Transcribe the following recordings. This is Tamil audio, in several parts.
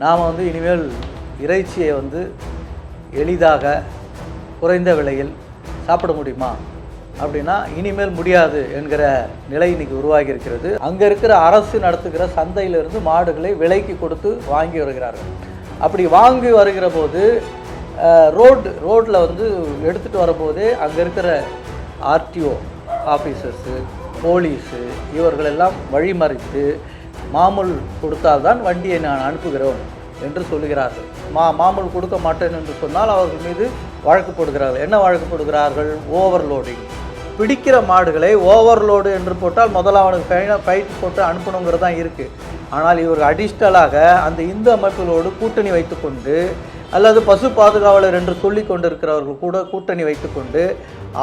நாம் வந்து இனிமேல் இறைச்சியை வந்து எளிதாக குறைந்த விலையில் சாப்பிட முடியுமா? அப்படின்னா இனிமேல் முடியாது என்கிற நிலை இன்னைக்கு உருவாகி இருக்கிறது அங்கே இருக்கிற அரசு நடத்துகிற சந்தையிலிருந்து மாடுகளை விலைக்கு கொடுத்து வாங்கி வருகிறார்கள். அப்படி வாங்கி வருகிற போது ரோடு ரோட்டில் வந்து எடுத்துகிட்டு வரும்போதே அங்கே இருக்கிற ஆர்டிஓ ஆஃபீஸர்ஸு போலீஸு இவர்களெல்லாம் வழிமறித்து மாமூல் கொடுத்தால்தான் வண்டியை நான் அனுப்புகிறோம் என்று சொல்லுகிறார்கள். மா மாமூல் கொடுக்க மாட்டேன் என்று சொன்னால் அவர்கள் மீது வழக்கு போடுகிறார்கள். என்ன வழக்கு போடுகிறார்கள்? ஓவர்லோடிங் பிடிக்கிற மாடுகளை ஓவர்லோடு என்று போட்டால் முதல்ல அவனுக்கு ஃபைன ஃபைட் போட்டு அனுப்பணுங்கிறது தான் இருக்குது ஆனால் இவர்கள் அடிஷ்னலாக அந்த இந்து அமைப்புகளோடு கூட்டணி வைத்துக்கொண்டு அல்லது பசு பாதுகாவலர் என்று சொல்லி கொண்டிருக்கிறவர்கள் கூட கூட்டணி வைத்துக்கொண்டு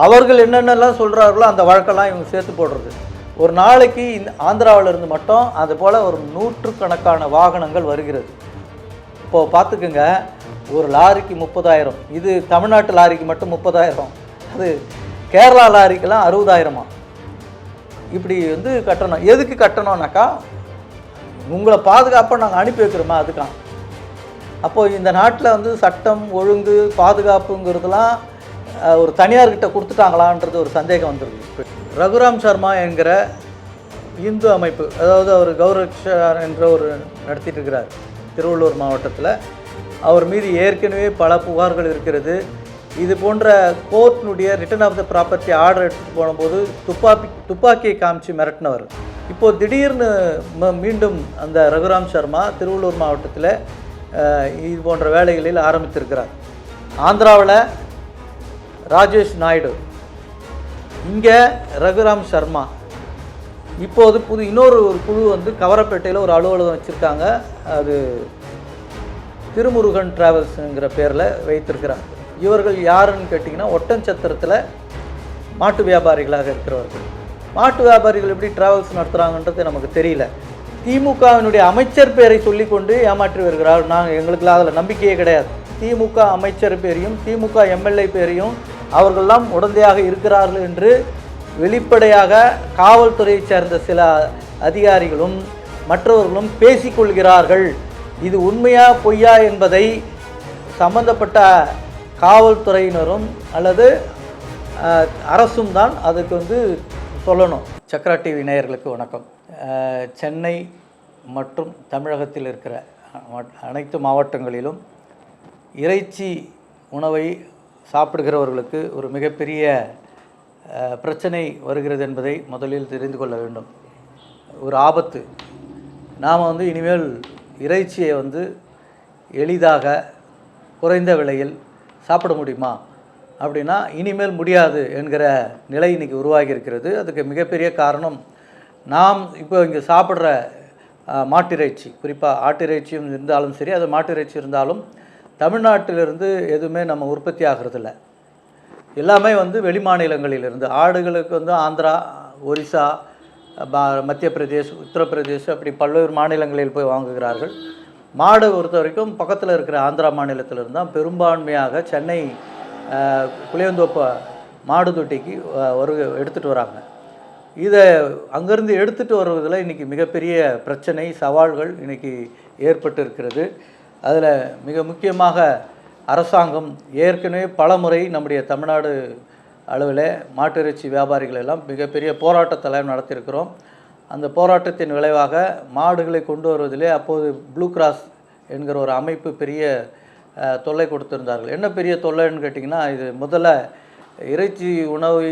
அவர்கள் என்னென்னலாம் சொல்கிறார்களோ அந்த வழக்கெல்லாம் இவங்க சேர்த்து போடுறது. ஒரு நாளைக்கு இந்த ஆந்திராவிலிருந்து மட்டும் அது போல் ஒரு நூற்றுக்கணக்கான வாகனங்கள் வருகிறது. இப்போது பார்த்துக்குங்க ஒரு லாரிக்கு முப்பதாயிரம். இது தமிழ்நாட்டு லாரிக்கு மட்டும் முப்பதாயிரம். அது கேரளா லாரிக்கெல்லாம் அறுபதாயிரமா? இப்படி வந்து கட்டணும். எதுக்கு கட்டணும்னாக்கா உங்களை பாதுகாப்பாக நாங்கள் அனுப்பி வைக்கிறோமா அதுக்கான் அப்போது இந்த நாட்டில் வந்து சட்டம் ஒழுங்கு பாதுகாப்புங்கிறதுலாம் ஒரு தனியார்கிட்ட கொடுத்துட்டாங்களான்றது ஒரு சந்தேகம் வந்துருக்கு ரகுராம் சர்மா என்கிற இந்து அமைப்பு அதாவது அவர் கௌரக்ஷா என்ற ஒரு நடத்திட்டு இருக்கிறார் திருவள்ளூர் மாவட்டத்தில். அவர் மீது ஏற்கனவே பல புகார்கள் இருக்கிறது. இது போன்ற கோர்ட்டினுடைய return of the property order எடுத்துகிட்டு போனபோது துப்பாக்கி துப்பாக்கியை காமிச்சு மிரட்டினவர். இப்போது திடீர்னு ம- மீண்டும் அந்த ரகுராம் சர்மா திருவள்ளூர் மாவட்டத்தில் இது போன்ற வேலைகளில் ஆரம்பித்திருக்கிறார். ஆந்திராவில் ராஜேஷ் நாயுடு இங்கே ரகுராம் சர்மா. இப்போது புது இன்னொரு ஒரு குழு வந்து கவரப்பேட்டையில் ஒரு அலுவலகம் வச்சுருக்காங்க. அது திருமுருகன் டிராவல்ஸுங்கிற பேரில் வைத்திருக்கிறார். இவர்கள் யாருன்னு கேட்டிங்கன்னா ஒட்டஞ்சத்திரத்தில் மாட்டு வியாபாரிகளாக இருக்கிறவர்கள். மாட்டு வியாபாரிகள் எப்படி டிராவல்ஸ் நடத்துகிறாங்கன்றது நமக்கு தெரியல. திமுகவினுடைய அமைச்சர் பேரை சொல்லிக்கொண்டு ஏமாற்றி வருகிறார். நாங்கள் எங்களுக்கு அதில் நம்பிக்கையே கிடையாது. திமுக அமைச்சர் பேரையும் திமுக எம்எல்ஏ பேரையும் அவர்களெல்லாம் உடந்தையாக இருக்கிறார்கள் என்று வெளிப்படையாக காவல்துறையைச் சேர்ந்த சில அதிகாரிகளும் மற்றவர்களும் பேசிக்கொள்கிறார்கள். இது உண்மையா பொய்யா என்பதை சம்பந்தப்பட்ட காவல்துறையினரும் அல்லது அரசும் தான் அதுக்கு வந்து சொல்லணும். சக்ரா டிவி நேயர்களுக்கு வணக்கம். சென்னை மற்றும் தமிழகத்தில் இருக்கிற அனைத்து மாவட்டங்களிலும் இறைச்சி உணவை சாப்பிடுகிறவர்களுக்கு ஒரு மிகப்பெரிய பிரச்சனை வருகிறது என்பதை முதலில் தெரிந்து கொள்ள வேண்டும். ஒரு ஆபத்து. நாம் வந்து இனிமேல் இறைச்சியை வந்து எளிதாக குறைந்த விலையில் சாப்பிட முடியுமா? அப்படின்னா இனிமேல் முடியாது என்கிற நிலை இன்னைக்கு உருவாகி இருக்கிறது அதுக்கு மிகப்பெரிய காரணம் நாம் இப்போ இங்கே சாப்பிட்ற மாட்டிறைச்சி குறிப்பாக ஆட்டிறைச்சியும் இருந்தாலும் சரி அது மாட்டிறைச்சி இருந்தாலும் தமிழ்நாட்டிலிருந்து எதுவுமே நம்ம உற்பத்தி ஆகிறதில்ல. எல்லாமே வந்து வெளி மாநிலங்களிலிருந்து. ஆடுகளுக்கு வந்து ஆந்திரா ஒரிசா ப- மத்திய பிரதேஷ் உத்தரப்பிரதேஷ் அப்படி பல்வேறு மாநிலங்களில் போய் வாங்குகிறார்கள். மாடு பொறுத்த வரைக்கும் பக்கத்தில் இருக்கிற ஆந்திரா மாநிலத்திலிருந்து தான் பெரும்பான்மையாக சென்னை புளியந்தோப்ப மாடு தொட்டிக்கு அஹ், ஒரு எடுத்துகிட்டு வராங்க. இதை அங்கேருந்து எடுத்துகிட்டு வருவதில் இன்றைக்கி மிகப்பெரிய பிரச்சனை சவால்கள் இன்றைக்கி ஏற்பட்டு இருக்கிறது அதில் மிக முக்கியமாக அரசாங்கம் ஏற்கனவே பல முறை நம்முடைய தமிழ்நாடு அளவில் மாட்டிறைச்சி வியாபாரிகள் எல்லாம் மிகப்பெரிய போராட்டத்தெல்லாம் நடத்தியிருக்கிறோம். அந்த போராட்டத்தின் விளைவாக மாடுகளை கொண்டு வருவதிலே அப்போது ப்ளூ கிராஸ் என்கிற ஒரு அமைப்பு பெரிய தொல்லை கொடுத்திருந்தார்கள். என்ன பெரிய தொல்லைன்னு கேட்டிங்கன்னா இது முதல்ல இறைச்சி உணவை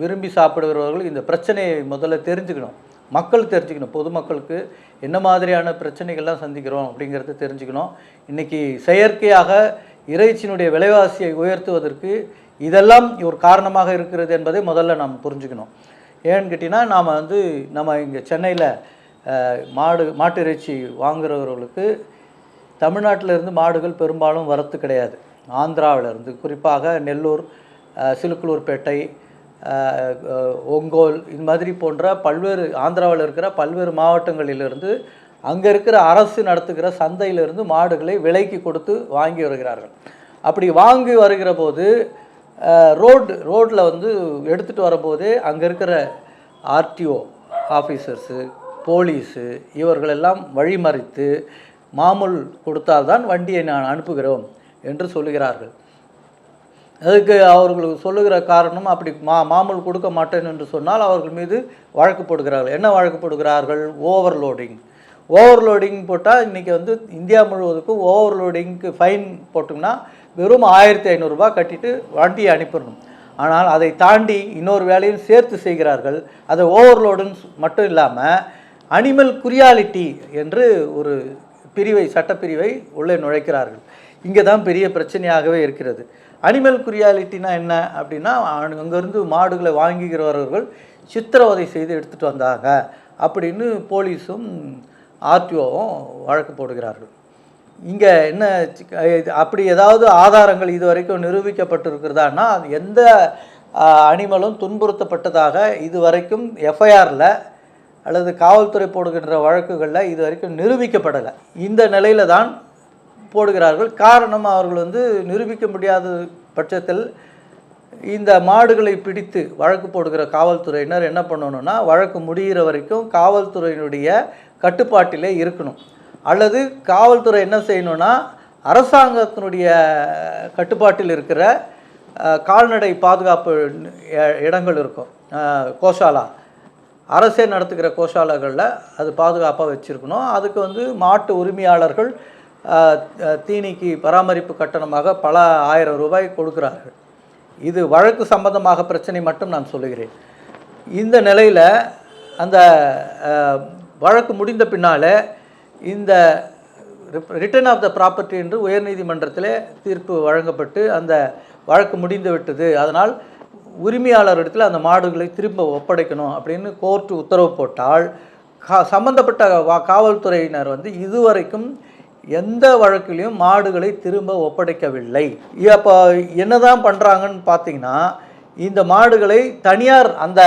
விரும்பி சாப்பிடுகிறவர்கள் இந்த பிரச்சனையை முதல்ல தெரிஞ்சுக்கணும். மக்கள் தெரிஞ்சுக்கணும். பொதுமக்களுக்கு என்ன மாதிரியான பிரச்சனைகள்லாம் சந்திக்கிறோம் அப்படிங்கிறத தெரிஞ்சுக்கணும். இன்றைக்கி செயற்கையாக இறைச்சியினுடைய விலைவாசியை உயர்த்துவதற்கு இதெல்லாம் ஒரு காரணமாக இருக்கிறது என்பதை முதல்ல நாம் புரிஞ்சுக்கணும். ஏன்னு கேட்டிங்கன்னா நாம் வந்து நம்ம இங்கே சென்னையில் மாடு மாட்டு இறைச்சி வாங்குகிறவர்களுக்கு தமிழ்நாட்டிலிருந்து மாடுகள் பெரும்பாலும் வரத்து கிடையாது. ஆந்திராவிலேருந்து குறிப்பாக நெல்லூர் அஹ், சிலுக்குலூர்பேட்டை ஒங்கோல் இது மாதிரி போன்ற பல்வேறு ஆந்திராவில் இருக்கிற பல்வேறு மாவட்டங்களிலிருந்து அங்கே இருக்கிற அரசு நடத்துகிற சந்தையிலிருந்து மாடுகளை விலைக்கு கொடுத்து வாங்கி வருகிறார்கள். அப்படி வாங்கி வருகிற போது ரோடு ரோட்டில் வந்து எடுத்துகிட்டு வரும்போதே அங்கே இருக்கிற ஆர்டிஓ ஆஃபீஸர்ஸு போலீஸு இவர்களெல்லாம் வழிமறித்து மாமூல் கொடுத்தால்தான் வண்டியை நான் அனுப்புகிறோம் என்று சொல்லுகிறார்கள். அதுக்கு அவர்களுக்கு சொல்லுகிற காரணம் அப்படி மா மாமூல் கொடுக்க மாட்டேன் என்று சொன்னால் அவர்கள் மீது வழக்கு போடுகிறார்கள். என்ன வழக்கு போடுகிறார்கள்? ஓவர்லோடிங் ஓவர்லோடிங் போட்டால் இன்றைக்கி வந்து இந்தியா முழுவதுக்கும் ஓவர்லோடிங்க்கு ஃபைன் போட்டோம்னா வெறும் ஆயிரத்தி ஐநூறுரூபா கட்டிட்டு வண்டியை அனுப்பிடணும். ஆனால் அதை தாண்டி இன்னொரு வேலையும் சேர்த்து செய்கிறார்கள். அதை ஓவர்லோடுன்னு மட்டும் இல்லாமல் அனிமல் குறியாலிட்டி என்று ஒரு பிரிவை சட்டப்பிரிவை உள்ளே நுழைக்கிறார்கள். இங்கே தான் பெரிய பிரச்சனையாகவே இருக்கிறது. அனிமல் குரியாலிட்டினா என்ன அப்படின்னா அங்கேருந்து மாடுகளை வாங்குகிறவர்கள் சித்திரவதை செய்து எடுத்துகிட்டு வந்தாங்க அப்படின்னு போலீஸும் ஆர்டிஓவும் வழக்கு போடுகிறார்கள். இங்கே என்ன இது அப்படி ஏதாவது ஆதாரங்கள் இது வரைக்கும் நிரூபிக்கப்பட்டிருக்கிறதான்னா எந்த அனிமலும் துன்புறுத்தப்பட்டதாக இது வரைக்கும் எஃப்ஐஆரில் அல்லது காவல்துறை போடுகின்ற வழக்குகளில் இது வரைக்கும் நிரூபிக்கப்படலை. இந்த நிலையில தான் போடுகிறார்கள். காரணம் அவர்கள் வந்து நிரூபிக்க முடியாத பட்சத்தில் இந்த மாடுகளை பிடித்து வழக்கு போடுகிற காவல்துறையினர் என்ன பண்ணணும்னா வழக்கு முடிகிற வரைக்கும் காவல்துறையினுடைய கட்டுப்பாட்டிலே இருக்கணும். அல்லது காவல்துறை என்ன செய்யணும்னா அரசாங்கத்தினுடைய கட்டுப்பாட்டில் இருக்கிற கால்நடை பாதுகாப்பு இடங்கள் இருக்கும். கோஷாலா. அரசே நடத்துகிற கோஷாலைகளில் அது பாதுகாப்பாக வச்சுருக்கணும். அதுக்கு வந்து மாட்டு உரிமையாளர்கள் தீனிக்கு பராமரிப்பு கட்டணமாக பல ஆயிரம் ரூபாய் கொடுக்கிறார்கள். இது வழக்கு சம்பந்தமாக பிரச்சனை மட்டும் நான் சொல்லுகிறேன். இந்த நிலையில் அந்த வழக்கு முடிந்த பின்னால் இந்த ரிட்டர்ன் ஆஃப் த ப்ராப்பர்ட்டி என்று உயர்நீதிமன்றத்தில் தீர்ப்பு வழங்கப்பட்டு அந்த வழக்கு முடிந்து விட்டது. அதனால் உரிமையாளர் இடத்துல அந்த மாடுகளை திரும்ப ஒப்படைக்கணும் அப்படின்னு கோர்ட்டு உத்தரவு போட்டால் கா சம்பந்தப்பட்ட வா காவல்துறையினர் வந்து இதுவரைக்கும் எந்த வழக்கிலையும் மாடுகளை திரும்ப ஒப்படைக்கவில்லை. அப்போ என்னதான் பண்ணுறாங்கன்னு பார்த்தீங்கன்னா இந்த மாடுகளை தனியார் அந்த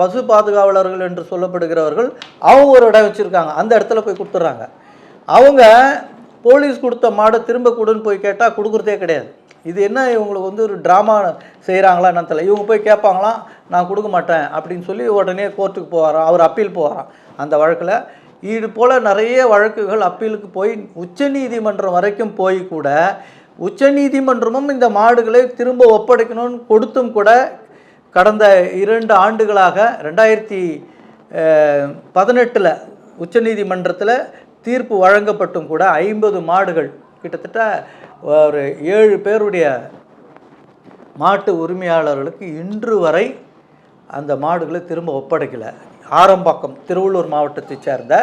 பசு பாதுகாவலர்கள் என்று சொல்லப்படுகிறவர்கள் அவங்க ஒரு இடம் வச்சுருக்காங்க. அந்த இடத்துல போய் கொடுத்துட்றாங்க. அவங்க போலீஸ் கொடுத்த மாடை திரும்ப கொடுன்னு போய் கேட்டால் கொடுக்குறதே கிடையாது. இது என்ன இவங்களுக்கு வந்து ஒரு ட்ராமா செய்கிறாங்களா என்னன்னு தெரியல. இவங்க போய் கேட்பாங்களாம் நான் கொடுக்க மாட்டேன் அப்படின்னு சொல்லி உடனே கோர்ட்டுக்கு போகிறான் அவர் அப்பீல் போகிறான் அந்த வழக்கில் இது போல் நிறைய வழக்குகள் அப்பீலுக்கு போய் உச்சநீதிமன்றம் வரைக்கும் போய் கூட உச்சநீதிமன்றமும் இந்த மாடுகளை திரும்ப ஒப்படைக்கணும்னு கொடுத்தும் கூட கடந்த இரண்டு ஆண்டுகளாக ரெண்டாயிரத்தி பதினெட்டில் உச்சநீதிமன்றத்தில் தீர்ப்பு வழங்கப்பட்டும் கூட ஐம்பது மாடுகள் கிட்டத்தட்ட ஒரு ஏழு பேருடைய மாட்டு உரிமையாளர்களுக்கு இன்று வரை அந்த மாடுகளை திரும்ப ஒப்படைக்கலை. ஆரம்பாக்கம் திருவள்ளூர் மாவட்டத்தைச் சேர்ந்த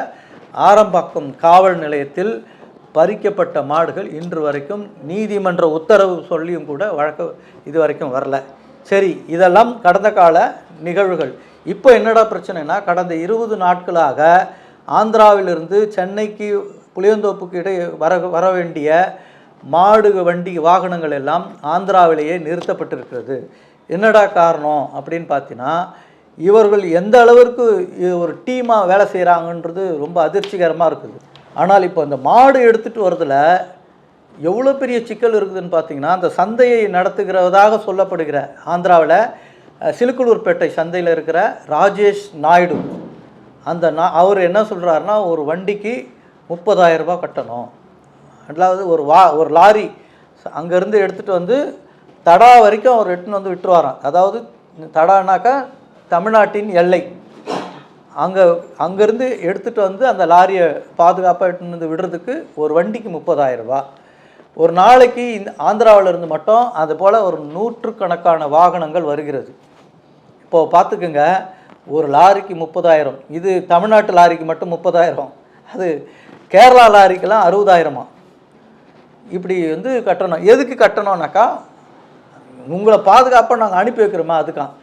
ஆரம்பாக்கம் காவல் நிலையத்தில் பறிக்கப்பட்ட மாடுகள் இன்று வரைக்கும் நீதிமன்ற உத்தரவு சொல்லியும் கூட வழக்கு இது வரைக்கும் வரல. சரி இதெல்லாம் கடந்த கால நிகழ்வுகள். இப்போ என்னடா பிரச்சனைனா கடந்த இருபது நாட்களாக ஆந்திராவிலிருந்து சென்னைக்கு புளியந்தோப்புக்கு இடையே வர வர வேண்டிய மாடு வண்டி வாகனங்கள் எல்லாம் ஆந்திராவிலேயே நிறுத்தப்பட்டிருக்கிறது. என்னடா காரணம் அப்படின்னு பார்த்தீங்கன்னா இவர்கள் எந்த அளவிற்கு ஒரு டீமாக வேலை செய்கிறாங்கன்றது ரொம்ப அதிர்ச்சிகரமாக இருக்குது. ஆனால் இப்போ இந்த மாடு எடுத்துகிட்டு வரதில் எவ்வளோ பெரிய சிக்கல் இருக்குதுன்னு பார்த்தீங்கன்னா அந்த சந்தையை நடத்துகிறதாக சொல்லப்படுகிற ஆந்திராவில் அஹ், சிலுக்குளூர்பேட்டை சந்தையில் இருக்கிற ராஜேஷ் நாயுடு. அந்த நா அவர் என்ன சொல்கிறாருன்னா ஒரு வண்டிக்கு முப்பதாயிரம் ரூபாய் கட்டணும். அதாவது ஒரு வா ஒரு லாரி அங்கேருந்து எடுத்துகிட்டு வந்து தடா வரைக்கும் அவர் எடுத்துன்னு வந்து விட்டுருவாராம். அதாவது தடானாக்கா தமிழ்நாட்டின் எல்லை. அங்கே அங்கேருந்து எடுத்துகிட்டு வந்து அந்த லாரியை பாதுகாப்பாக எடுத்துன்னு வந்து விடுறதுக்கு ஒரு வண்டிக்கு முப்பதாயிரம் ஒரு நாளைக்கு இந்த ஆந்திராவுல இருந்து மட்டும் அது போல் ஒரு நூற்றுக்கணக்கான வாகனங்கள் வருகிறது. இப்போது பார்த்துக்குங்க ஒரு லாரிக்கு முப்பதாயிரம். இது தமிழ்நாட்டு லாரிக்கு மட்டும் முப்பதாயிரம். அது கேரளா லாரிக்கெல்லாம் அறுபதாயிரமா? இப்படி வந்து கட்டணும். எதுக்கு கட்டணும்னாக்கா உங்களை பாதுகாப்பாக நாங்கள் அனுப்பி வைக்கிறோமா அதுக்கான்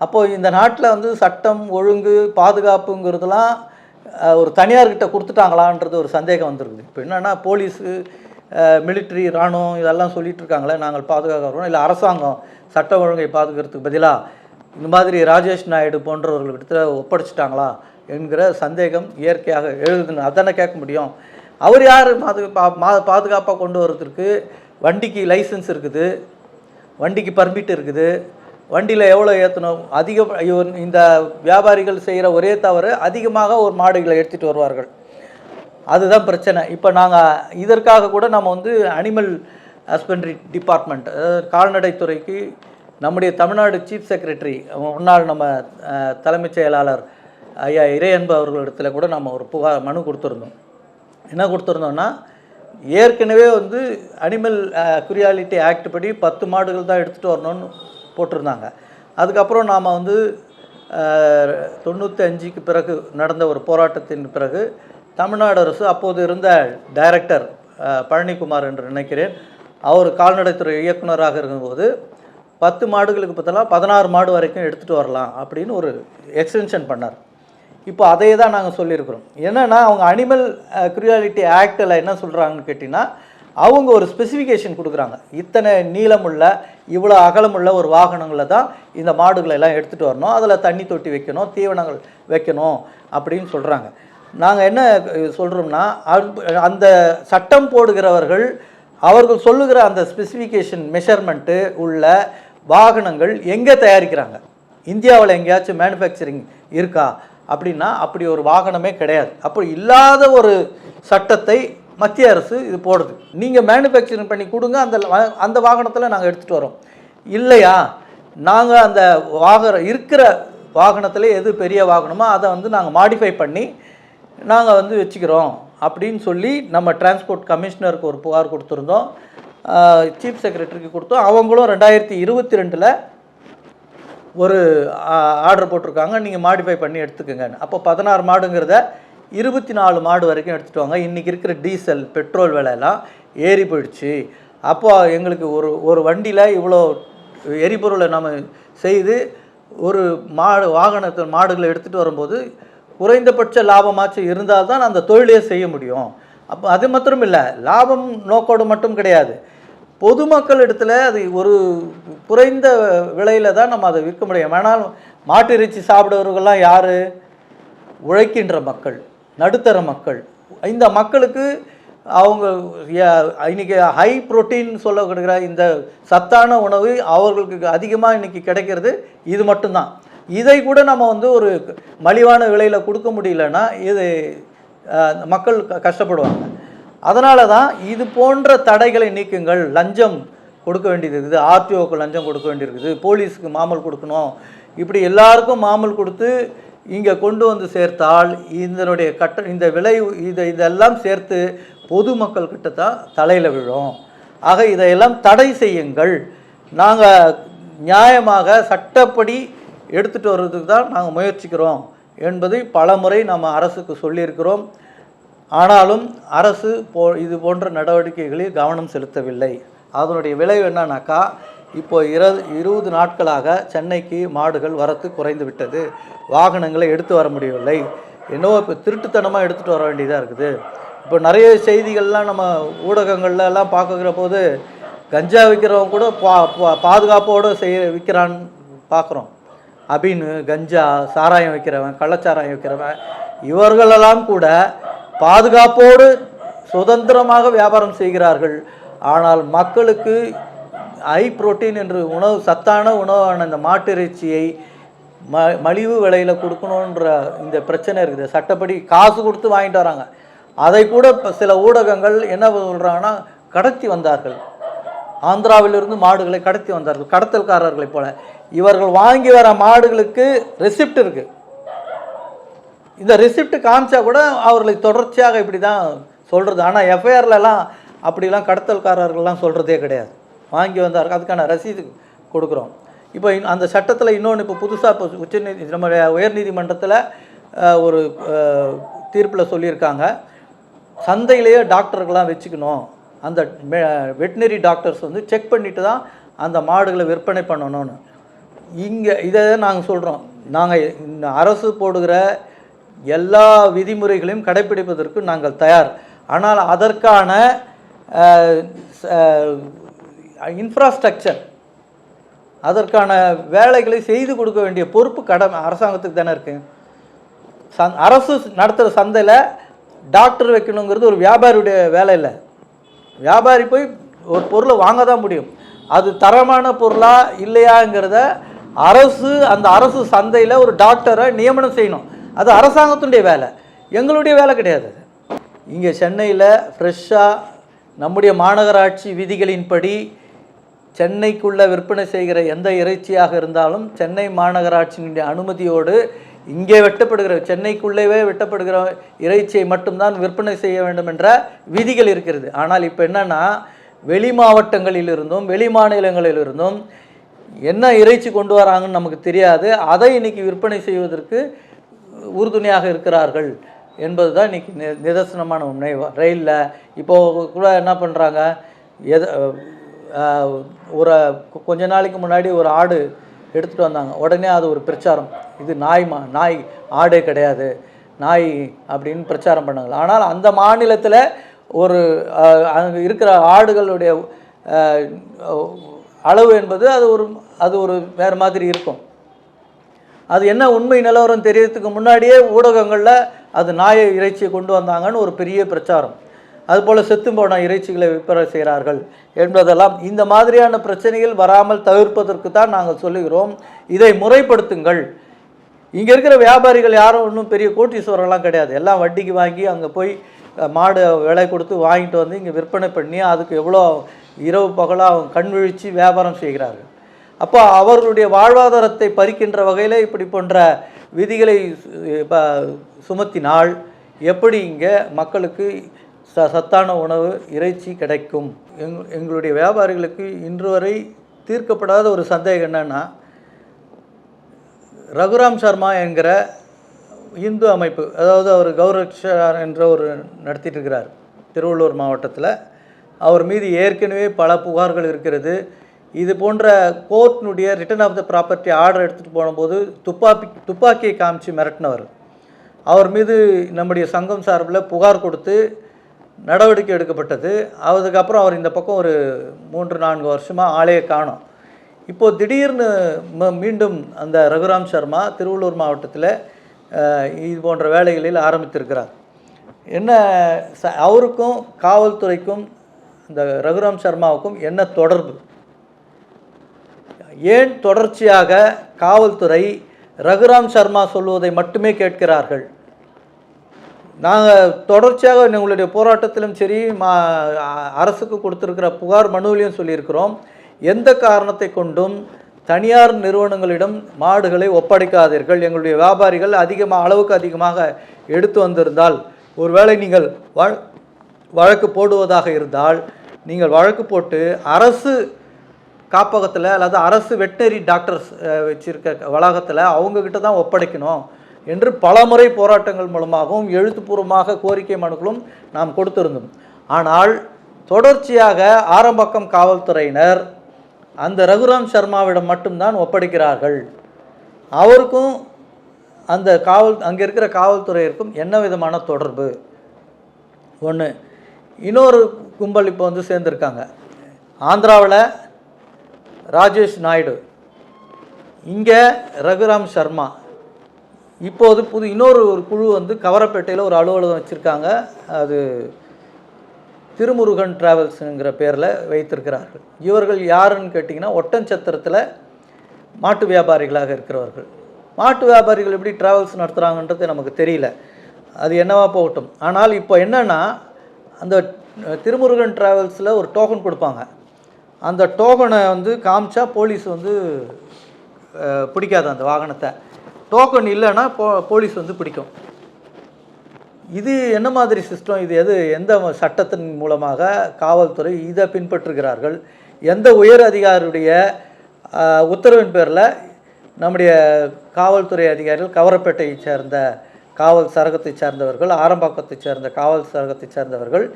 அப்போது இந்த நாட்டில் வந்து சட்டம் ஒழுங்கு பாதுகாப்புங்கிறதுலாம் ஒரு தனியார்கிட்ட கொடுத்துட்டாங்களான்றது ஒரு சந்தேகம் வந்துருக்குது. இப்போ என்னென்னா போலீஸு மிலிட்ரி இராணுவம் இதெல்லாம் சொல்லிகிட்டு இருக்காங்களே நாங்கள் பாதுகாக்கிறோம் இல்லை அரசாங்கம் சட்ட ஒழுங்கை பாதுகாக்கிறதுக்கு பதிலாக இந்த மாதிரி ராஜேஷ் நாயுடு போன்றவர்களிடத்துல ஒப்படைச்சிட்டாங்களா என்கிற சந்தேகம் இயற்கையாக எழுதுன்னு அதானே கேட்க முடியும்? அவர் யார்? பாது பா பாதுகாப்பாக கொண்டு வர்றதுக்கு வண்டிக்கு லைசன்ஸ் இருக்குது வண்டிக்கு பர்மிட் இருக்குது வண்டியில் எவ்வளோ ஏற்றணும் அதிக இந்த வியாபாரிகள் செய்கிற ஒரே தவறு அதிகமாக ஒரு மாடுகளை எடுத்துகிட்டு வருவார்கள். அதுதான் பிரச்சனை. இப்போ நாங்கள் இதற்காக கூட நம்ம வந்து அனிமல் ஹஸ்பண்ட்ரி டிபார்ட்மெண்ட் அதாவது கால்நடைத்துறைக்கு நம்முடைய தமிழ்நாடு சீஃப் செக்ரட்டரி முன்னாள் நம்ம தலைமைச் செயலாளர் ஐயா இறையன்பு அவர்களிடத்தில் கூட நம்ம ஒரு புகார் மனு கொடுத்துருந்தோம். என்ன கொடுத்துருந்தோம்னா ஏற்கனவே வந்து அனிமல் குரியாலிட்டி ஆக்ட் படி பத்து மாடுகள் தான் எடுத்துகிட்டு வரணும்னு போட்டிருந்தாங்க. அதுக்கப்புறம் நாம் வந்து தொண்ணூற்றி அஞ்சுக்கு பிறகு நடந்த ஒரு போராட்டத்தின் பிறகு தமிழ்நாடு அரசு அப்போது இருந்த டைரக்டர் பழனிக்குமார் என்று நினைக்கிறேன் அவர் கால்நடைத்துறை இயக்குனராக இருக்கும்போது பத்து மாடுகளுக்கு பதிலாக பதினாறு மாடு வரைக்கும் எடுத்துகிட்டு வரலாம் அப்படின்னு ஒரு எக்ஸ்டென்ஷன் பண்ணார். இப்போ அதே தான் நாங்கள் சொல்லியிருக்கிறோம். என்னென்னா அவங்க அனிமல் க்ரியாலிட்டி ஆக்டில் என்ன சொல்கிறாங்கன்னு கேட்டிங்கன்னா அவங்க ஒரு ஸ்பெசிஃபிகேஷன் கொடுக்குறாங்க. இத்தனை நீளமுள்ள இவ்வளோ அகலமுள்ள ஒரு வாகனங்களில் தான் இந்த மாடுகளை எல்லாம் எடுத்துகிட்டு வரணும். அதில் தண்ணி தொட்டி வைக்கணும் தீவனங்கள் வைக்கணும் அப்படின்னு சொல்கிறாங்க நாங்கள் என்ன சொல்கிறோம்னா அந்த சட்டம் போடுகிறவர்கள் அவர்கள் சொல்லுகிற அந்த ஸ்பெசிஃபிகேஷன் மெஷர்மெண்ட்டு உள்ள வாகனங்கள் எங்கே தயாரிக்கிறாங்க? இந்தியாவில் எங்கேயாச்சும் மேனுஃபேக்சரிங் இருக்கா? அப்படின்னா அப்படி ஒரு வாகனமே கிடையாது. அப்படி இல்லாத ஒரு சட்டத்தை மத்திய அரசு இது போடுது. நீங்கள் மேனுஃபேக்சரிங் பண்ணி கொடுங்க அந்த வா- அந்த வாகனத்தில் நாங்கள் எடுத்துகிட்டு வரோம். இல்லையா? நாங்கள் அந்த வாகனம் இருக்கிற வாகனத்தில் எது பெரிய வாகனமோ அதை வந்து நாங்கள் மாடிஃபை பண்ணி நாங்கள் வந்து வச்சுக்கிறோம் அப்படின்னு சொல்லி நம்ம டிரான்ஸ்போர்ட் கமிஷனருக்கு ஒரு புகார் கொடுத்துருந்தோம். சீஃப் செக்ரட்டரிக்கு கொடுத்தோம். அவங்களும் ரெண்டாயிரத்தி இருபத்தி ரெண்டில் ஒரு ஆர்டர் போட்டிருக்காங்க. நீங்கள் மாடிஃபை பண்ணி எடுத்துக்கோங்கன்னு. அப்போ பதினாறு மாடுங்கிறத இருபத்தி நாலு மாடு வரைக்கும் எடுத்துகிட்டு வாங்க. இன்றைக்கி இருக்கிற டீசல் பெட்ரோல் விலையெல்லாம் ஏறி போயிடுச்சு. அப்போ எங்களுக்கு ஒரு ஒரு வண்டியில் இவ்வளோ எரிபொருளை நம்ம செய்து ஒரு மாடு வாகனத்தில் மாடுகளை எடுத்துகிட்டு வரும்போது குறைந்தபட்ச லாபமாச்சும் இருந்தால் தான் அந்த தொழிலே செய்ய முடியும். அப்போ அது மாத்திரம் இல்லை லாபம் நோக்கோடு மட்டும் கிடையாது. பொதுமக்கள் இடத்துல அது ஒரு குறைந்த விலையில் தான் நம்ம அதை விற்க முடியும். ஆனால் மாட்டு இறைச்சி சாப்பிடுறவர்கள்லாம் யார்? உழைக்கின்ற மக்கள். நடுத்தர மக்கள். இந்த மக்களுக்கு அவங்க இன்னைக்கு ஹை ப்ரோட்டீன் சொல்லப்படுகிற இந்த சத்தான உணவு அவர்களுக்கு அதிகமாக இன்றைக்கி கிடைக்கிறது இது மட்டும்தான். இதை கூட நம்ம வந்து ஒரு மலிவான விலையில் கொடுக்க முடியலன்னா இது மக்கள் க- கஷ்டப்படுவாங்க. அதனால தான் இது போன்ற தடைகளை நீக்குங்கள். லஞ்சம் கொடுக்க வேண்டியது இருக்குது. ஆர்டிஓக்கு லஞ்சம் கொடுக்க வேண்டியிருக்குது. போலீஸுக்கு மாமல் கொடுக்கணும். இப்படி எல்லாருக்கும் மாமல் கொடுத்து இங்கே கொண்டு வந்து சேர்த்தால் இதனுடைய கட்ட இந்த விலை இதை இதெல்லாம் சேர்த்து பொதுமக்கள் கிட்ட தான் தலையில் விழும். ஆக இதையெல்லாம் தடை செய்யுங்கள். நாங்கள் நியாயமாக சட்டப்படி எடுத்துகிட்டு வர்றதுக்கு தான் நாங்கள் முயற்சிக்கிறோம் என்பதை பலமுறை நம்ம அரசுக்கு சொல்லியிருக்கிறோம். ஆனாலும் அரசு போ இது போன்ற நடவடிக்கைகளில் கவனம் செலுத்தவில்லை. அதனுடைய விளைவு என்னன்னாக்கா இப்போ இரு இருபது நாட்களாக சென்னைக்கு மாடுகள் வரத்து குறைந்து விட்டது. வாகனங்களை எடுத்து வர முடியவில்லை. என்னவோ இப்போ திருட்டுத்தனமாக எடுத்துகிட்டு வர வேண்டியதாக இருக்குது. இப்போ நிறைய செய்திகள்லாம் நம்ம ஊடகங்கள்ல எல்லாம் பார்க்குற போது கஞ்சா விற்கிறவங்க கூட பா பாதுகாப்போடு செய்ய விற்கிறான்னு பார்க்குறோம். அபின் கஞ்சா சாராயம் வைக்கிறவன் கள்ளச்சாராயம் வைக்கிறவன் இவர்களெல்லாம் கூட பாதுகாப்போடு சுதந்திரமாக வியாபாரம் செய்கிறார்கள். ஆனால் மக்களுக்கு ஹை புரோட்டீன் என்று உணவு சத்தான உணவான இந்த மாட்டிறைச்சியை ம மலிவு விலையில் கொடுக்கணுன்ற இந்த பிரச்சனை இருக்குது. சட்டப்படி காசு கொடுத்து வாங்கிட்டு வராங்க. அதை கூட இப்போ சில ஊடகங்கள் என்ன சொல்கிறாங்கன்னா கடத்தி வந்தார்கள். ஆந்திராவிலிருந்து மாடுகளை கடத்தி வந்தார்கள். கடத்தல்காரர்களைப் போல. இவர்கள் வாங்கி வர மாடுகளுக்கு ரெசிப்ட் இருக்குது இந்த ரெசிப்ட் காமிச்சா கூட அவர்களை தொடர்ச்சியாக இப்படி தான் சொல்கிறது ஆனால் எஃப்ஐஆர்லலாம் அப்படிலாம் கடத்தல்காரர்கள்லாம் சொல்கிறதே கிடையாது. வாங்கி வந்தார்கள் அதுக்கான ரசீது கொடுக்குறோம். இப்போ இன்- அந்த சட்டத்தில் இன்னொன்று இப்போ புதுசாக இப்போ உச்சநீதி நம்முடைய உயர்நீதிமன்றத்தில் ஒரு தீர்ப்பில் சொல்லியிருக்காங்க. சந்தையிலேயே டாக்டர்கள்லாம் வச்சுக்கணும். அந்த வெட்டினரி டாக்டர்ஸ் வந்து செக் பண்ணிட்டு தான் அந்த மாடுகளை விற்பனை பண்ணணும்னு. இங்கே இதை நாங்கள் சொல்கிறோம் நாங்கள் இந்த அரசு போடுகிற எல்லா விதிமுறைகளையும் கடைப்பிடிப்பதற்கு நாங்கள் தயார். ஆனால் அதற்கான இன்ஃப்ராஸ்ட்ரக்சர் அதற்கான வேலைகளை செய்து கொடுக்க வேண்டிய பொறுப்பு கடமை அரசாங்கத்துக்கு தானே இருக்குது சந் அரசு நடத்துகிற சந்தையில் டாக்டர் வைக்கணுங்கிறது ஒரு வியாபாரியுடைய வேலை இல்லை. வியாபாரி போய் ஒரு பொருளை வாங்க தான் முடியும். அது தரமான பொருளா இல்லையாங்கிறத அரசு அந்த அரசு சந்தையில் ஒரு டாக்டரை நியமனம் செய்யணும். அது அரசாங்கத்தினுடைய வேலை. எங்களுடைய வேலை கிடையாது இங்கே சென்னையில் ஃப்ரெஷ்ஷாக நம்முடைய மாநகராட்சி விதிகளின்படி சென்னைக்குள்ளே விற்பனை செய்கிற எந்த இறைச்சியாக இருந்தாலும் சென்னை மாநகராட்சியினுடைய அனுமதியோடு இங்கே வெட்டப்படுகிற சென்னைக்குள்ளேவே வெட்டப்படுகிற இறைச்சியை மட்டும்தான் விற்பனை செய்ய வேண்டும் என்ற விதிகள் இருக்கிறது. ஆனால் இப்போ என்னன்னா வெளி மாவட்டங்களிலிருந்தும் வெளி மாநிலங்களிலிருந்தும் என்ன இறைச்சி கொண்டு வராங்கன்னு நமக்கு தெரியாது. அதை இன்னைக்கு விற்பனை செய்வதற்கு உறுதுணையாக இருக்கிறார்கள் என்பது தான் இன்றைக்கி நி நிதர்சனமான உண்மை. ரயிலில் இப்போது கூட என்ன பண்ணுறாங்க எதை ஒரு கொஞ்ச நாளைக்கு முன்னாடி ஒரு ஆடு எடுத்துகிட்டு வந்தாங்க. உடனே அது ஒரு பிரச்சாரம். இது நாய் மா நாய் ஆடே கிடையாது. நாய் அப்படின்னு பிரச்சாரம் பண்ணாங்க. ஆனால் அந்த மாநிலத்தில் ஒரு அங்கே இருக்கிற ஆடுகளுடைய அளவு என்பது அது ஒரு அது ஒரு வேறு மாதிரி இருக்கும். அது என்ன உண்மை நிலவரம் தெரியறதுக்கு முன்னாடியே ஊடகங்களில் அது நாயை இறைச்சியை கொண்டு வந்தாங்கன்னு ஒரு பெரிய பிரச்சாரம். அதுபோல் செத்து போன இறைச்சிகளை விற்பனை செய்கிறார்கள் என்பதெல்லாம் இந்த மாதிரியான பிரச்சனைகள் வராமல் தவிர்ப்பதற்கு தான் நாங்கள் சொல்லுகிறோம். இதை முறைப்படுத்துங்கள். இங்கே இருக்கிற வியாபாரிகள் யாரும் ஒன்றும் பெரிய கோட்டீஸ்வரர்லாம் கிடையாது. எல்லாம் வட்டிக்கு வாங்கி அங்கே போய் மாடு விலை கொடுத்து வாங்கிட்டு வந்து இங்கே விற்பனை பண்ணி அதுக்கு எவ்வளோ இரவு பகலாக அவங்க கண் விழித்து வியாபாரம் செய்கிறார்கள். அப்போ அவர்களுடைய வாழ்வாதாரத்தை பறிக்கின்ற வகையில் இப்படி போன்ற விதிகளை ப- சுமத்தினால் எப்படி இங்கே மக்களுக்கு ச சத்தான உணவு இறைச்சி கிடைக்கும். எங் எங்களுடைய வியாபாரிகளுக்கு இன்று வரை தீர்க்கப்படாத ஒரு சந்தேகம் என்னென்னா ரகுராம் சர்மா என்கிற இந்து அமைப்பு அதாவது அவர் கௌரக்ஷார் என்ற ஒரு நடத்திட்டு இருக்கிறார் திருவள்ளூர் மாவட்டத்தில். அவர் மீது ஏற்கனவே பல புகார்கள் இருக்கிறது. இது போன்ற கோர்ட்டினுடைய return of the property order எடுத்துகிட்டு போனபோது துப்பாக்கி துப்பாக்கியை காமிச்சு மிரட்டினவர். அவர் மீது நம்முடைய சங்கம் சார்பில் புகார் கொடுத்து நடவடிக்கை எடுக்கப்பட்டது. அதுக்கப்புறம் அவர் இந்த பக்கம் ஒரு மூன்று நான்கு வருஷமாக ஆளையே காணும். இப்போது திடீர்னு ம- மீண்டும் அந்த ரகுராம் சர்மா திருவள்ளூர் மாவட்டத்தில் இது போன்ற வேலைகளில் ஆரம்பித்திருக்கிறார். என்ன ச அவருக்கும் காவல்துறைக்கும் இந்த ரகுராம் சர்மாவுக்கும் என்ன தொடர்பு? ஏன் தொடர்ச்சியாக காவல்துறை ரகுராம் சர்மா சொல்வதை மட்டுமே கேட்கிறார்கள்? நாங்கள் தொடர்ச்சியாக எங்களுடைய போராட்டத்திலும் சரி மா அ- அரசுக்கு கொடுத்துருக்கிற புகார் மனுவிலையும் சொல்லியிருக்கிறோம். எந்த காரணத்தை கொண்டும் தனியார் நிறுவனங்களிடம் மாடுகளை ஒப்படைக்காதீர்கள். எங்களுடைய வியாபாரிகள் அதிகமாக அளவுக்கு அதிகமாக எடுத்து வந்திருந்தால் ஒருவேளை நீங்கள் வழ வழக்கு போடுவதாக இருந்தால் நீங்கள் வழக்கு போட்டு அரசு காப்பகத்தில் அல்லது அரசு வெட்டரி டாக்டர்ஸ் வச்சுருக்க வச்சிருக்க வளாகத்தில் அவங்கக்கிட்ட தான் ஒப்படைக்கணும். என்று பலமுறை போராட்டங்கள் மூலமாகவும் எழுத்துப்பூர்வமாக கோரிக்கை மனுக்களும் நாம் கொடுத்திருந்தோம். ஆனால் தொடர்ச்சியாக ஆரம்பக்கம் காவல்துறையினர் அந்த ரகுராம் சர்மாவிடம் மட்டும்தான் ஒப்படைக்கிறார்கள். அவருக்கும் அந்த காவல் அங்கே இருக்கிற காவல்துறையிற்கும் என்ன விதமான தொடர்பு? ஒன்று இன்னொரு கும்பல் இப்போ வந்து சேர்ந்துருக்காங்க. ஆந்திராவில் ராஜேஷ் நாயுடு. இங்கே ரகுராம் சர்மா. இப்போது புது இன்னொரு ஒரு குழு வந்து கவரப்பேட்டையில் ஒரு அலுவலகம் வச்சுருக்காங்க. அது திருமுருகன் டிராவல்ஸுங்கிற பேரில் வைத்திருக்கிறார்கள். இவர்கள் யாருன்னு கேட்டிங்கன்னா ஒட்டஞ்சத்திரத்தில் மாட்டு வியாபாரிகளாக இருக்கிறவர்கள். மாட்டு வியாபாரிகள் எப்படி டிராவல்ஸ் நடத்துகிறாங்கன்றது நமக்கு தெரியல. அது என்னவா போகட்டும். ஆனால் இப்போ என்னென்னா அந்த திருமுருகன் டிராவல்ஸில் ஒரு டோக்கன் கொடுப்பாங்க. அந்த டோக்கனை வந்து காமிச்சா போலீஸ் வந்து பிடிக்காது அந்த வாகனத்தை. டோக்கன் இல்லைன்னா போ போலீஸ் வந்து பிடிக்கும். இது என்ன மாதிரி சிஸ்டம் இது எது? எந்த சட்டத்தின் மூலமாக காவல்துறை இதை பின்பற்றுகிறார்கள்? எந்த உயர் அதிகாரியுடைய உத்தரவின் பேரில் நம்முடைய காவல்துறை அதிகாரிகள் கவரப்பேட்டையை சேர்ந்த காவல் சரகத்தை சேர்ந்தவர்கள் ஆரம்பாக்கத்தை சேர்ந்த காவல் சரகத்தை சேர்ந்தவர்கள்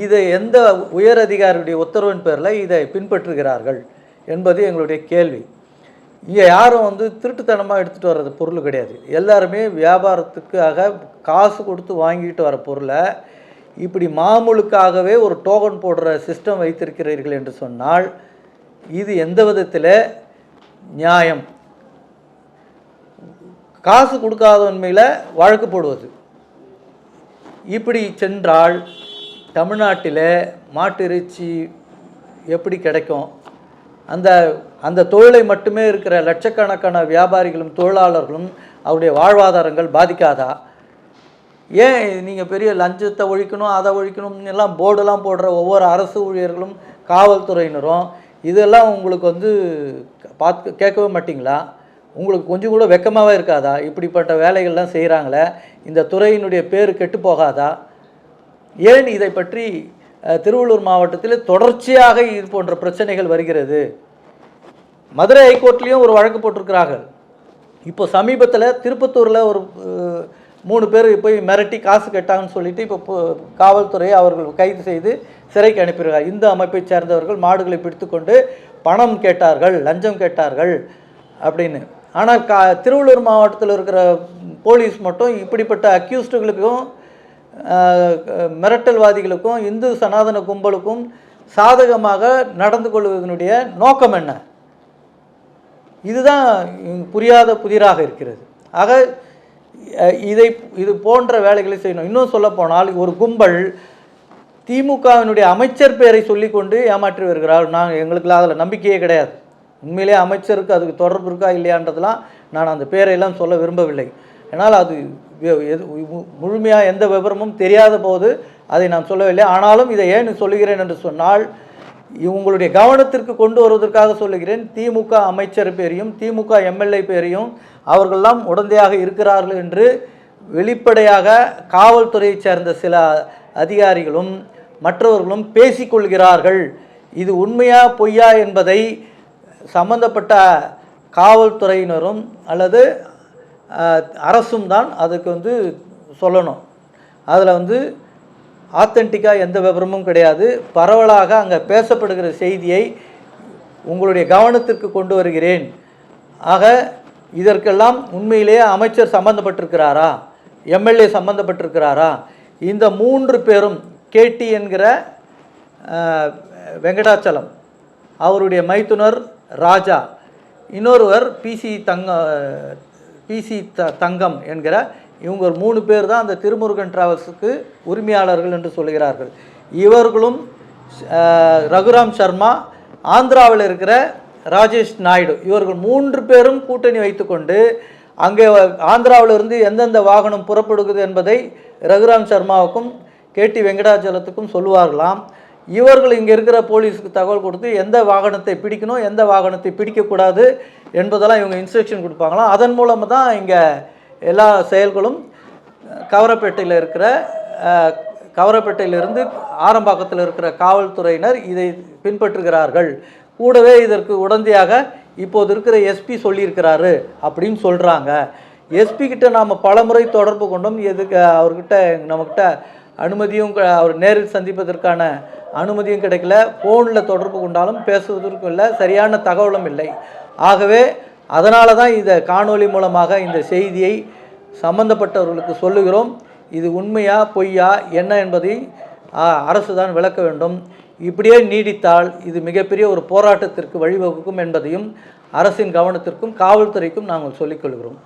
இதை எந்த உயர் அதிகாரியுடைய உத்தரவின் பேரில் இதை பின்பற்றுகிறார்கள் என்பது எங்களுடைய கேள்வி. இங்கே யாரும் வந்து திருட்டுத்தனமாக எடுத்துகிட்டு வர்றது பொருள் கிடையாது. எல்லாருமே வியாபாரத்துக்காக காசு கொடுத்து வாங்கிட்டு வர பொருளை இப்படி மாமூலுக்காகவே ஒரு டோக்கன் போடுற சிஸ்டம் வைத்திருக்கிறீர்கள் என்று சொன்னால் இது எந்த விதத்தில் நியாயம்? காசு கொடுக்காதவன் மேல வழக்கு போடுவது. இப்படி சென்றால் தமிழ்நாட்டில் மாட்டு இறைச்சி எப்படி கிடைக்கும்? அந்த அந்த தொழிலை மட்டுமே இருக்கிற லட்சக்கணக்கான வியாபாரிகளும் தொழிலாளர்களும் அவருடைய வாழ்வாதாரங்கள் பாதிக்காதா? ஏன் நீங்கள் பெரிய லஞ்சத்தை ஒழிக்கணும் அதை ஒழிக்கணும் எல்லாம் போர்டெல்லாம் போடுற ஒவ்வொரு அரசு ஊழியர்களும் காவல்துறையினரும் இதெல்லாம் உங்களுக்கு வந்து பார்த்து கேட்கவே மாட்டிங்களா? உங்களுக்கு கொஞ்சம் கூட வெக்கமாகவே இருக்காதா? இப்படிப்பட்ட வேலைகள்லாம் செய்கிறாங்களே இந்த துறையினுடைய பேர் கெட்டு போகாதா? ஏன் இதை பற்றி திருவள்ளூர் மாவட்டத்தில் தொடர்ச்சியாக இது போன்ற பிரச்சனைகள் வருகிறது? மதுரை ஹைகோர்ட்லேயும் ஒரு வழக்கு போட்டிருக்கிறார்கள் இப்போ சமீபத்தில் திருப்பத்தூரில் ஒரு மூணு பேர் போய் மிரட்டி காசு கேட்டாங்கன்னு சொல்லிட்டு இப்போ காவல்துறையை அவர்கள் கைது செய்து சிறைக்கு அனுப்பியிருக்காங்க. இந்து அமைப்பைச் சேர்ந்தவர்கள் மாடுகளை பிடித்துக்கொண்டு பணம் கேட்டார்கள் லஞ்சம் கேட்டார்கள் அப்படின்னு. ஆனால் கா திருவள்ளூர் மாவட்டத்தில் இருக்கிற போலீஸ் மட்டும் இப்படிப்பட்ட அக்யூஸ்டுகளுக்கும் மிரட்டல்வாதிகளுக்கும் இந்து சனாதன கும்பலுக்கும் சாதகமாக நடந்து கொள்வதனுடைய நோக்கம் என்ன? இதுதான் புரியாத புதிராக இருக்கிறது. ஆக இதை இது போன்ற வேலைகளை செய்யணும். இன்னும் சொல்லப்போனால் ஒரு கும்பல் திமுகவினுடைய அமைச்சர் பெயரை சொல்லிக்கொண்டு ஏமாற்றி வருகிறார். நான் எங்களுக்குலாம் அதில் நம்பிக்கையே கிடையாது. உண்மையிலே அமைச்சருக்கு அதுக்கு தொடர்பு இருக்கா இல்லையான்றதெல்லாம் நான் அந்த பேரையெல்லாம் சொல்ல விரும்பவில்லை. ஆனால் அது எது- மு- முழுமையாக எந்த விவரமும் தெரியாத போது அதை நான் சொல்லவில்லை. ஆனாலும் இதை ஏன் சொல்லுகிறேன் என்று சொன்னால் உங்களுடைய கவனத்திற்கு கொண்டு வருவதற்காக சொல்லுகிறேன் திமுக அமைச்சர் பேரையும் திமுக எம்எல்ஏ பேரையும் அவர்களெல்லாம் உடந்தையாக இருக்கிறார்கள் என்று வெளிப்படையாக காவல்துறையைச் சேர்ந்த சில அதிகாரிகளும் மற்றவர்களும் பேசிக்கொள்கிறார்கள். இது உண்மையா பொய்யா என்பதை சம்பந்தப்பட்ட காவல்துறையினரும் அல்லது அரசும் தான் அதுக்கு வந்து சொல்லணும். அதில் வந்து ஆத்தென்டிக்காக எந்த விவரமும் கிடையாது. பரவலாக அங்கே பேசப்படுகிற செய்தியை உங்களுடைய கவனத்திற்கு கொண்டு வருகிறேன். ஆக இதற்கெல்லாம் உண்மையிலேயே அமைச்சர் சம்பந்தப்பட்டிருக்கிறாரா? எம்எல்ஏ சம்பந்தப்பட்டிருக்கிறாரா? இந்த மூன்று பேரும் கேடி என்கிற வெங்கடாச்சலம் அவருடைய மைத்துனர் ராஜா இன்னொருவர் பிசி தங்க பிசி த தங்கம் என்கிற இவங்க ஒரு மூணு பேர் தான் அந்த திருமுருகன் டிராவல்ஸுக்கு உரிமையாளர்கள் என்று சொல்கிறார்கள். இவர்களும் ரகுராம் சர்மா ஆந்திராவில் இருக்கிற ராஜேஷ் நாயுடு இவர்கள் மூன்று பேரும் கூட்டணி வைத்துக்கொண்டு அங்கே ஆந்திராவில் இருந்து எந்தெந்த வாகனம் புறப்படுகிறது என்பதை ரகுராம் சர்மாவுக்கும் கேடி வெங்கடாச்சலத்துக்கும் சொல்லுவார்களாம். இவர்கள் இங்கே இருக்கிற போலீஸுக்கு தகவல் கொடுத்து எந்த வாகனத்தை பிடிக்கணும் எந்த வாகனத்தை பிடிக்கக்கூடாது என்பதெல்லாம் இவங்க இன்ஸ்ட்ரக்ஷன் கொடுப்பாங்களாம். அதன் மூலமாக தான் இங்கே எல்லா செயல்களும் கவரப்பேட்டையில் இருக்கிற கவரப்பேட்டையிலிருந்து ஆரம்பாக்கத்தில் இருக்கிற காவல்துறையினர் இதை பின்பற்றுகிறார்கள். கூடவே இதற்கு உடந்தையாக இப்போது இருக்கிற எஸ்பி சொல்லியிருக்கிறாரு அப்படின்னு சொல்கிறாங்க எஸ்பி கிட்ட நாம் பலமுறை தொடர்பு கொண்டோம். எதுக்கு அவர்கிட்ட நம்மக்கிட்ட அனுமதியும் க- அவர் நேரில் சந்திப்பதற்கான அனுமதியும் கிடைக்கல. ஃபோனில் தொடர்பு கொண்டாலும் பேசுவதற்கும் இல்லை. சரியான தகவலும் இல்லை. ஆகவே அதனால தான் இதை காணொளி மூலமாக இந்த செய்தியை சம்பந்தப்பட்டவர்களுக்கு சொல்லுகிறோம். இது உண்மையா பொய்யா என்ன என்பதை அரசு தான் விளக்க வேண்டும். இப்படியே நீடித்தால் இது மிகப்பெரிய ஒரு போராட்டத்திற்கு வழிவகுக்கும் என்பதையும் அரசின் கவனத்திற்கும் காவல்துறைக்கும் நாங்கள் சொல்லிக்கொள்கிறோம்